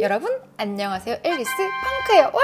여러분 안녕하세요. 앨리스 펑크예요 와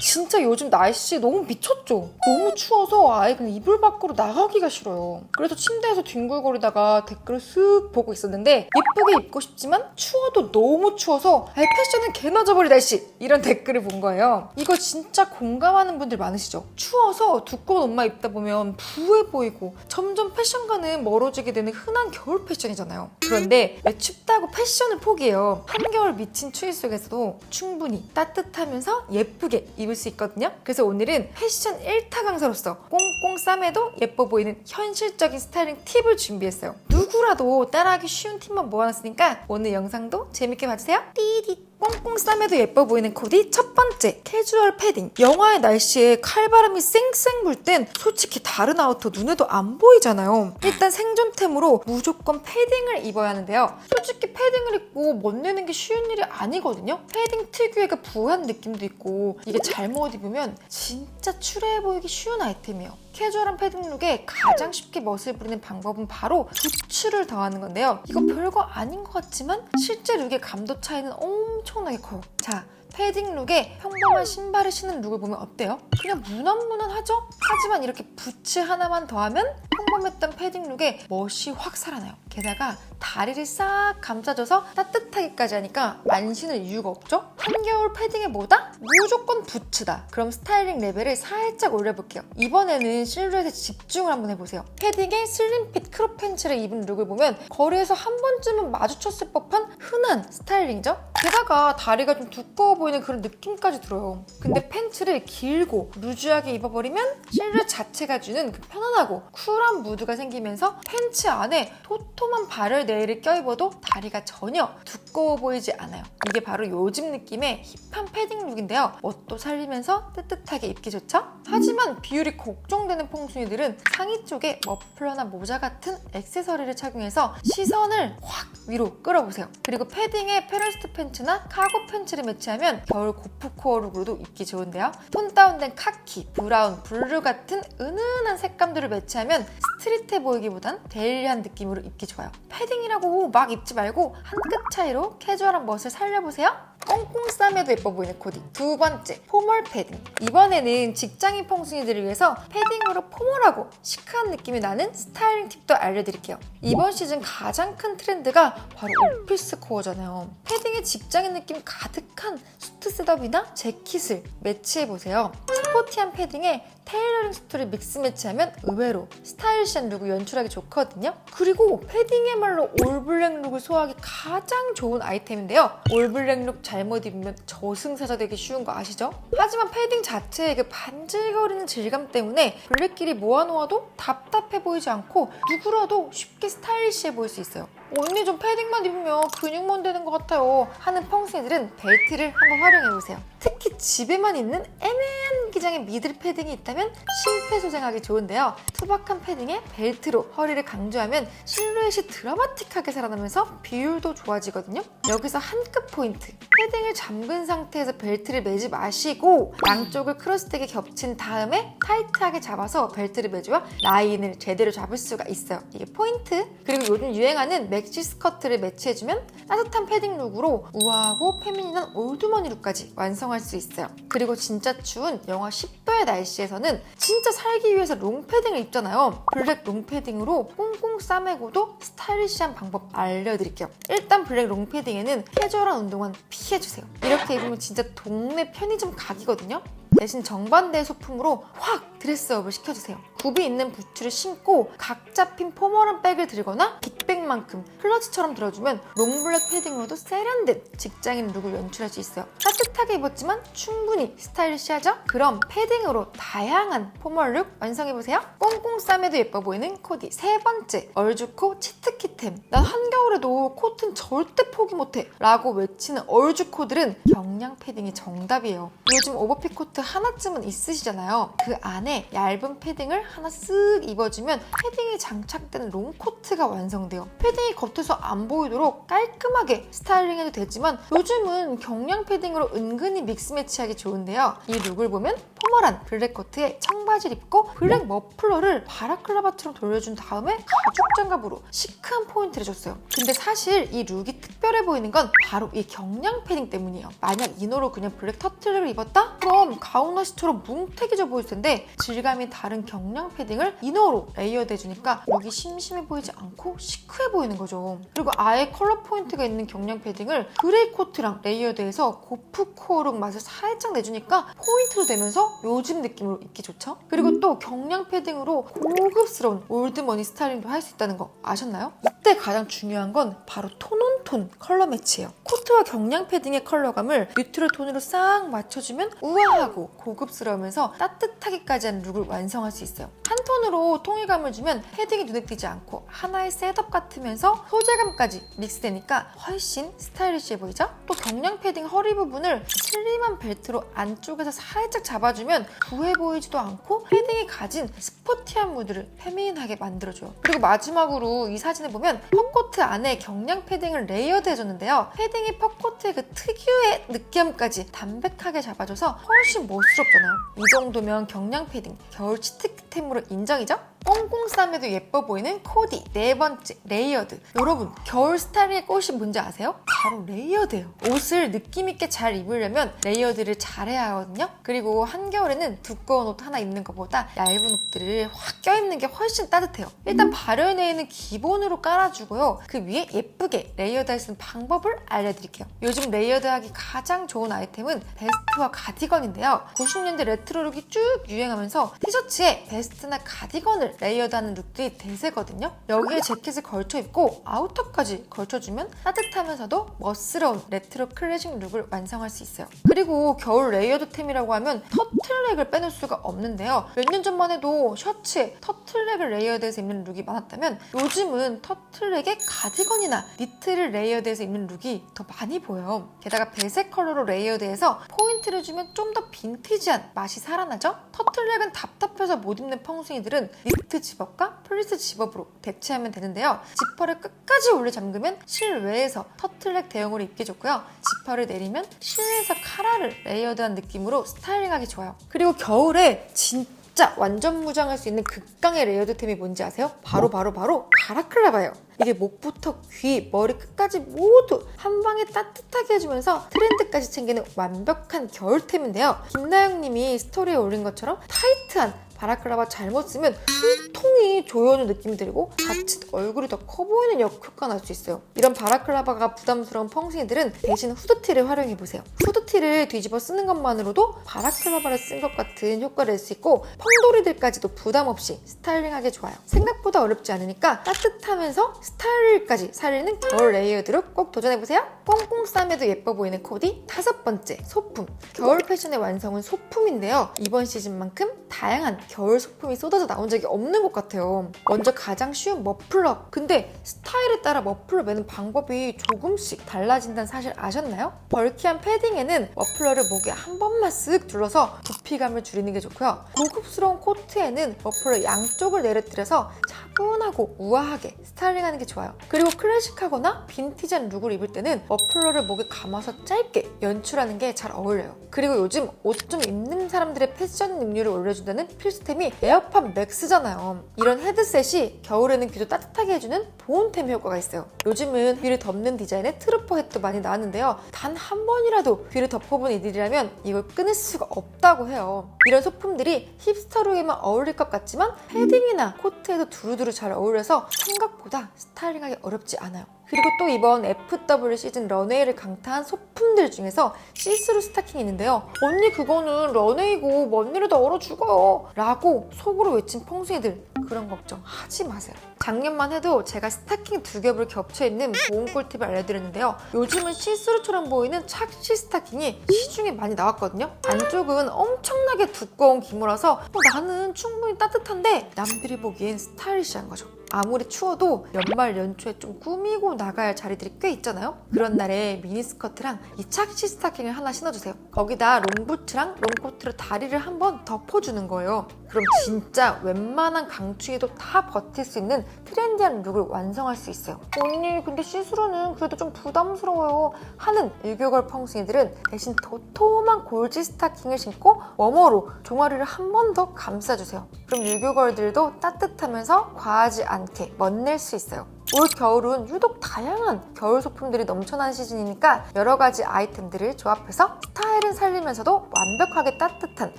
진짜 요즘 날씨 너무 미쳤죠? 너무 추워서 아예 그냥 이불 밖으로 나가기가 싫어요. 그래서 침대에서 뒹굴거리다가 댓글을 쓱 보고 있었는데 예쁘게 입고 싶지만 추워도 너무 추워서 아예 패션은 개나 져버릴 날씨! 이런 댓글을 본 거예요. 이거 진짜 공감하는 분들 많으시죠? 추워서 두꺼운 옷만 입다 보면 부해 보이고 점점 패션과는 멀어지게 되는 흔한 겨울 패션이잖아요. 그런데 왜 춥다고 패션을 포기해요? 한겨울 미친 추위 속에서도 충분히 따뜻하면서 예쁘게 입을 수 있거든요. 그래서 오늘은 패션 1타 강사로서 꽁꽁 싸매도 예뻐 보이는 현실적인 스타일링 팁을 준비했어요. 누구라도 따라하기 쉬운 팁만 모아놨으니까 오늘 영상도 재밌게 봐주세요. 띠디 꽁꽁 싸매도 예뻐 보이는 코디 첫 번째 캐주얼 패딩. 영화의 날씨에 칼바람이 쌩쌩 불 땐 솔직히 다른 아우터 눈에도 안 보이잖아요. 일단 생존템으로 무조건 패딩을 입어야 하는데요. 솔직히 패딩을 입고 멋내는 게 쉬운 일이 아니거든요. 패딩 특유의 그 부한 느낌도 있고 이게 잘못 입으면 진짜 추레해 보이기 쉬운 아이템이에요. 캐주얼한 패딩 룩에 가장 쉽게 멋을 부리는 방법은 바로 부츠를 더하는 건데요. 이거 별거 아닌 것 같지만 실제 룩의 감도 차이는 엄 청나게 커요. 자, 패딩 룩에 평범한 신발을 신는 룩을 보면 어때요? 그냥 무난무난하죠? 하지만 이렇게 부츠 하나만 더하면 평범했던 패딩 룩에 멋이 확 살아나요. 게다가 다리를 싹 감싸줘서 따뜻하게까지 하니까 안 신을 이유가 없죠? 한겨울 패딩에 뭐다? 무조건 부츠다. 그럼 스타일링 레벨을 살짝 올려볼게요. 이번에는 실루엣에 집중을 한번 해보세요. 패딩에 슬림핏 크롭 팬츠를 입은 룩을 보면 거리에서 한 번쯤은 마주쳤을 법한 흔한 스타일링이죠? 게다가 다리가 좀 두꺼워 보이는 그런 느낌까지 들어요. 근데 팬츠를 길고 루즈하게 입어버리면 실루엣 자체가 주는 그 편안하고 쿨한 무드가 생기면서 팬츠 안에 도톰한 발을 내일을 껴입어도 다리가 전혀 두꺼 워 보이지 않아요. 이게 바로 요즘 느낌의 힙한 패딩 룩인데요. 멋도 살리면서 뜨뜻하게 입기 좋죠? 하지만 비율이 걱정되는 퐁순이들은 상의 쪽에 머플러나 모자 같은 액세서리를 착용해서 시선을 확 위로 끌어보세요. 그리고 패딩에 페러스트 팬츠나 카고 팬츠를 매치하면 겨울 고프코어 룩으로도 입기 좋은데요. 톤 다운된 카키, 브라운, 블루 같은 은은한 색감들을 매치하면 스트릿해 보이기보단 데일리한 느낌으로 입기 좋아요. 패딩이라고 막 입지 말고 한 끗 차이로 캐주얼한 멋을 살려보세요. 꽁꽁 싸매도 예뻐 보이는 코디. 두 번째, 포멀 패딩. 이번에는 직장인 퐁순이들을 위해서 패딩으로 포멀하고 시크한 느낌이 나는 스타일링 팁도 알려드릴게요. 이번 시즌 가장 큰 트렌드가 바로 오피스 코어잖아요. 패딩에 직장인 느낌 가득한 수트 셋업이나 재킷을 매치해보세요. 스포티한 패딩에 테일러링 수트를 믹스 매치하면 의외로 스타일리시한 룩을 연출하기 좋거든요. 그리고 패딩이야말로 올블랙 룩을 소화하기 가장 좋은 아이템인데요. 올블랙 룩잘 못 입으면 저승사자 되기 쉬운 거 아시죠? 하지만 패딩 자체의 그 반질거리는 질감 때문에 블랙끼리 모아놓아도 답답해 보이지 않고 누구라도 쉽게 스타일리시해 보일 수 있어요. 언니 좀 패딩만 입으면 근육만 되는 것 같아요 하는 펑스이들은 벨트를 한번 활용해보세요. 특히 집에만 있는 애매한 기장의 미들 패딩이 있다면 심폐소생하기 좋은데요. 투박한 패딩에 벨트로 허리를 강조하면 실루엣이 드라마틱하게 살아나면서 비율도 좋아지거든요. 여기서 한 끗 포인트. 패딩을 잠근 상태에서 벨트를 매지 마시고 양쪽을 크로스되게 겹친 다음에 타이트하게 잡아서 벨트를 매줘야 라인을 제대로 잡을 수가 있어요. 이게 포인트. 그리고 요즘 유행하는 맥시 스커트를 매치해주면 따뜻한 패딩 룩으로 우아하고 페미닌한 올드머니 룩까지 완성할 수 있어요. 그리고 진짜 추운 영하 10도 의 날씨에서는 진짜 살기 위해서 롱패딩을 입잖아요. 블랙 롱패딩으로 꽁꽁 싸매고도 스타일리시한 방법 알려드릴게요. 일단 블랙 롱패딩에는 캐주얼한 운동화는 피해주세요. 이렇게 입으면 진짜 동네 편의점 각이거든요. 대신 정반대의 소품으로 확 드레스업을 시켜주세요. 굽이 있는 부츠를 신고 각 잡힌 포멀한 백을 들거나 빅백만큼 클러치처럼 들어주면 롱블랙 패딩으로도 세련된 직장인 룩을 연출할 수 있어요. 따뜻하게 입었지만 충분히 스타일리시하죠? 그럼 패딩 으로 다양한 포멀 룩 완성해보세요. 꽁꽁 싸매도 예뻐 보이는 코디 세 번째 얼주코 치트키템 난 한겨울에도 코트는 절대 포기 못해 라고 외치는 얼주코들은 경량 패딩이 정답이에요. 요즘 오버핏 코트 하나쯤은 있으시잖아요. 그 안에 얇은 패딩을 하나 쓱 입어주면 패딩이 장착된 롱코트가 완성돼요. 패딩이 겉에서 안 보이도록 깔끔하게 스타일링해도 되지만 요즘은 경량 패딩으로 은근히 믹스 매치하기 좋은데요. 이 룩을 보면 포멀한 블랙 코트에 청바지를 입고 블랙 머플러를 바라클라바처럼 돌려준 다음에 가죽 장갑으로 시크한 포인트를 줬어요. 근데 사실 이 룩이 특별해 보이는 건 바로 이 경량 패딩 때문이에요. 만약 이너로 그냥 블랙 터틀넥을 입었다? 그럼 가오나시처럼 뭉태기져 보일 텐데 질감이 다른 경량 패딩을 이너로 레이어드 해주니까 룩이 심심해 보이지 않고 시크해 보이는 거죠. 그리고 아예 컬러 포인트가 있는 경량 패딩을 그레이 코트랑 레이어드해서 고프 코어룩 맛을 살짝 내주니까 포인트도 되면서 요즘 느낌으로 입기 좋죠? 그리고 또 경량 패딩으로 고급스러운 올드머니 스타일링도 할 수 있다는 거 아셨나요? 이때 가장 중요한 건 바로 톤온 톤 컬러 매치예요. 코트와 경량 패딩의 컬러감을 뉴트럴 톤으로 싹 맞춰주면 우아하고 고급스러우면서 따뜻하기까지 한 룩을 완성할 수 있어요. 한 톤으로 통일감을 주면 패딩이 눈에 띄지 않고 하나의 셋업 같으면서 소재감까지 믹스되니까 훨씬 스타일리시해 보이죠? 또 경량 패딩 허리 부분을 슬림한 벨트로 안쪽에서 살짝 잡아주면 부해 보이지도 않고 패딩이 가진 스포티한 무드를 페미닌하게 만들어줘요. 그리고 마지막으로 이 사진을 보면 퍽코트 안에 경량 패딩을 레이 어드 해줬는데요. 패딩이 퍽코트의 그 특유의 느끼함까지 담백하게 잡아줘서 훨씬 멋스럽잖아요. 이 정도면 경량 패딩 겨울 치트템으로 인정이죠? 꽁꽁 싸매도 예뻐 보이는 코디 네 번째 레이어드. 여러분 겨울 스타일의 꽃이 뭔지 아세요? 바로 레이어드예요. 옷을 느낌 있게 잘 입으려면 레이어드를 잘해야 하거든요. 그리고 한겨울에는 두꺼운 옷 하나 입는 것보다 얇은 옷들을 확 껴입는 게 훨씬 따뜻해요. 일단 발열네에는 기본으로 깔아주고요. 그 위에 예쁘게 레이어드 할수 있는 방법을 알려드릴게요. 요즘 레이어드 하기 가장 좋은 아이템은 베스트와 가디건인데요. 90년대 레트로 룩이 쭉 유행하면서 티셔츠에 베스트나 가디건을 레이어드하는 룩들이 대세거든요. 여기에 재킷을 걸쳐 입고 아우터까지 걸쳐주면 따뜻하면서도 멋스러운 레트로 클래식 룩을 완성할 수 있어요. 그리고 겨울 레이어드템이라고 하면 터틀넥을 빼놓을 수가 없는데요. 몇 년 전만 해도 셔츠에 터틀넥을 레이어드해서 입는 룩이 많았다면 요즘은 터틀넥에 가디건이나 니트를 레이어드해서 입는 룩이 더 많이 보여요. 게다가 배색 컬러로 레이어드해서 포인트를 주면 좀 더 빈티지한 맛이 살아나죠? 터틀넥은 답답해서 못 입는 펑숭이들은 니트 집업과 플리스 집업으로 대체하면 되는데요. 지퍼를 끝까지 올려 잠그면 실외에서 터틀넥 대용으로 입기 좋고요. 지퍼를 내리면 실내에서 카라를 레이어드한 느낌으로 스타일링하기 좋아요. 그리고 겨울에 진짜 진짜 완전 무장할 수 있는 극강의 레이어드템이 뭔지 아세요? 바로 바로 바로 바라클라바예요. 이게 목부터 귀, 머리 끝까지 모두 한 방에 따뜻하게 해주면서 트렌드까지 챙기는 완벽한 겨울템인데요. 김나영님이 스토리에 올린 것처럼 타이트한 바라클라바 잘못 쓰면 숨통이 조여오는 느낌이 들고 자칫 얼굴이 더 커 보이는 역효과가 날 수 있어요. 이런 바라클라바가 부담스러운 펑싱이들은 대신 후드티를 활용해보세요. 후드티를 뒤집어 쓰는 것만으로도 바라클라바를 쓴 것 같은 효과를 낼 수 있고 펑도리들까지도 부담 없이 스타일링하기 좋아요. 생각보다 어렵지 않으니까 따뜻하면서 스타일까지 살리는 겨울 레이어드룩 꼭 도전해보세요. 꽁꽁 싸매도 예뻐 보이는 코디 다섯 번째 소품 겨울 패션의 완성은 소품인데요. 이번 시즌만큼 다양한 겨울 소품이 쏟아져 나온 적이 없는 것 같아요. 먼저 가장 쉬운 머플러. 근데 스타일에 따라 머플러 매는 방법이 조금씩 달라진다는 사실 아셨나요? 벌키한 패딩에는 머플러를 목에 한 번만 쓱 둘러서 부피감을 줄이는 게 좋고요. 고급스러운 코트에는 머플러 양쪽을 내려뜨려서 차분하고 우아하게 스타일링하는 게 좋아요. 그리고 클래식하거나 빈티지한 룩을 입을 때는 머플러를 목에 감아서 짧게 연출하는 게 잘 어울려요. 그리고 요즘 옷 좀 입는 사람들의 패션 능률을 올려준다는 필수 템이 에어팟 맥스잖아요. 이런 헤드셋이 겨울에는 귀도 따뜻하게 해주는 보온템 효과가 있어요. 요즘은 귀를 덮는 디자인의 트루퍼 햇도 많이 나왔는데요. 단 한 번이라도 귀를 덮어본 이들이라면 이걸 끊을 수가 없다고 해요. 이런 소품들이 힙스터룩에만 어울릴 것 같지만 패딩이나 코트에도 두루두루 잘 어울려서 생각보다 스타일링하기 어렵지 않아요. 그리고 또 이번 FW 시즌 런웨이를 강타한 소품들 중에서 시스루 스타킹이 있는데요. 언니 그거는 런웨이고 먼 일에도 얼어 죽어요. 라고 속으로 외친 펑숭이들 그런 걱정 하지 마세요. 작년만 해도 제가 스타킹 두 겹을 겹쳐 입는 보온 꿀팁을 알려드렸는데요. 요즘은 시스루처럼 보이는 착시 스타킹이 시중에 많이 나왔거든요. 안쪽은 엄청나게 두꺼운 기모라서 어, 나는 충분히 따뜻한데 남들이 보기엔 스타일리시한 거죠. 아무리 추워도 연말 연초에 좀 꾸미고 할 자리들이 꽤 있잖아요. 그런 날에 미니스커트랑 이 착시 스타킹을 하나 신어주세요. 거기다 롱부츠랑 롱코트로 다리를 한번 덮어주는 거예요. 그럼 진짜 웬만한 강추위도 다 버틸 수 있는 트렌디한 룩을 완성할 수 있어요. 언니, 근데 시스루는 그래도 좀 부담스러워요. 하는 일교걸 펑숭이들은 대신 도톰한 골지 스타킹을 신고 워머로 종아리를 한 번 더 감싸주세요. 그럼 일교걸들도 따뜻하면서 과하지 않게 멋낼 수 있어요. 올 겨울은 유독 다양한 겨울 소품들이 넘쳐나는 시즌이니까 여러 가지 아이템들을 조합해서 스타일은 살리면서도 완벽하게 따뜻한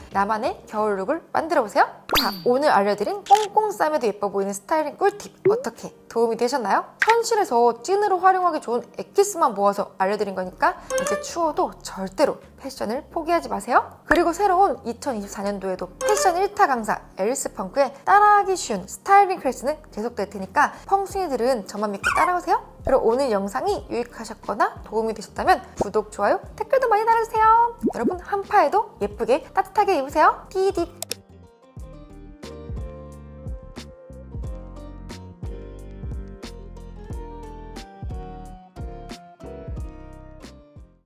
나만의 겨울 룩을 만들어 보세요. 자, 오늘 알려드린 꽁꽁 싸매도 예뻐 보이는 스타일링 꿀팁 어떻게 도움이 되셨나요? 현실에서 찐으로 활용하기 좋은 엑기스만 모아서 알려드린 거니까 이제 추워도 절대로 패션을 포기하지 마세요. 그리고 새로운 2024년도에도 패션 1타 강사 에리스 펑크의 따라하기 쉬운 스타일링 클래스는 계속될 테니까 펑숭이들은 저만 믿고 따라오세요. 그리고 오늘 영상이 유익하셨거나 도움이 되셨다면 구독, 좋아요, 댓글도 많이 달아주세요. 여러분 한파에도 예쁘게 따뜻하게 입으세요. 띠디